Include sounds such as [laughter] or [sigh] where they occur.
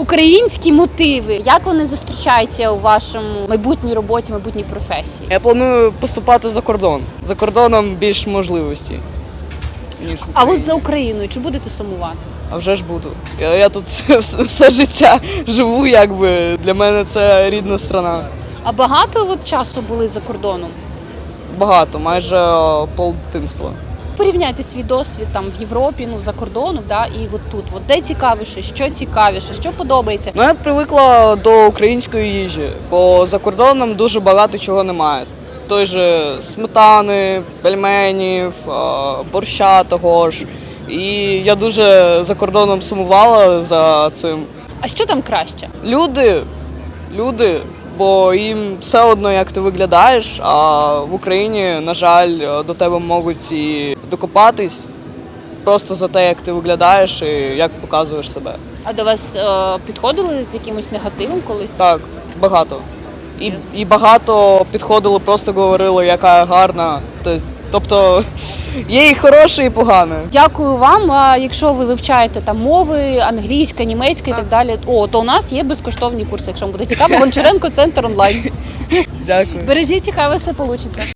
українські мотиви. Як вони зустрічаються у вашому майбутній роботі, майбутній професії? Я планую поступати за кордон. За кордоном більш можливості. Ніж А от за Україною чи будете сумувати? А вже ж буду. Я, я тут [laughs] все, життя живу, якби для мене це рідна страна. А багато от часу були за кордоном? Багато, майже е, пол дитинства. Порівняйте свій досвід там в Європі, ну за кордоном, да, і от тут. От де цікавіше, що цікавіше, що подобається. Ну, я привикла до української їжі, бо за кордоном дуже багато чого немає. Той же сметани, пельменів, борща того ж. І я дуже за кордоном сумувала за цим. А що там краще? Люди, люди, бо їм все одно, як ти виглядаєш, а в Україні, на жаль, до тебе можуть і докопатись просто за те, як ти виглядаєш і як показуєш себе. А до вас е, підходили з якимось негативом колись? Так, багато. І, і багато підходили, просто говорили, яка гарна. Тобто, [laughs] є і хороше, і погане. Дякую вам. А якщо ви вивчаєте там мови, англійська, німецька і так далі, о, то у нас є безкоштовні курси. Якщо вам буде цікаво, Гончаренко центр онлайн. [laughs] Дякую. Бережіть, і хай все вийде.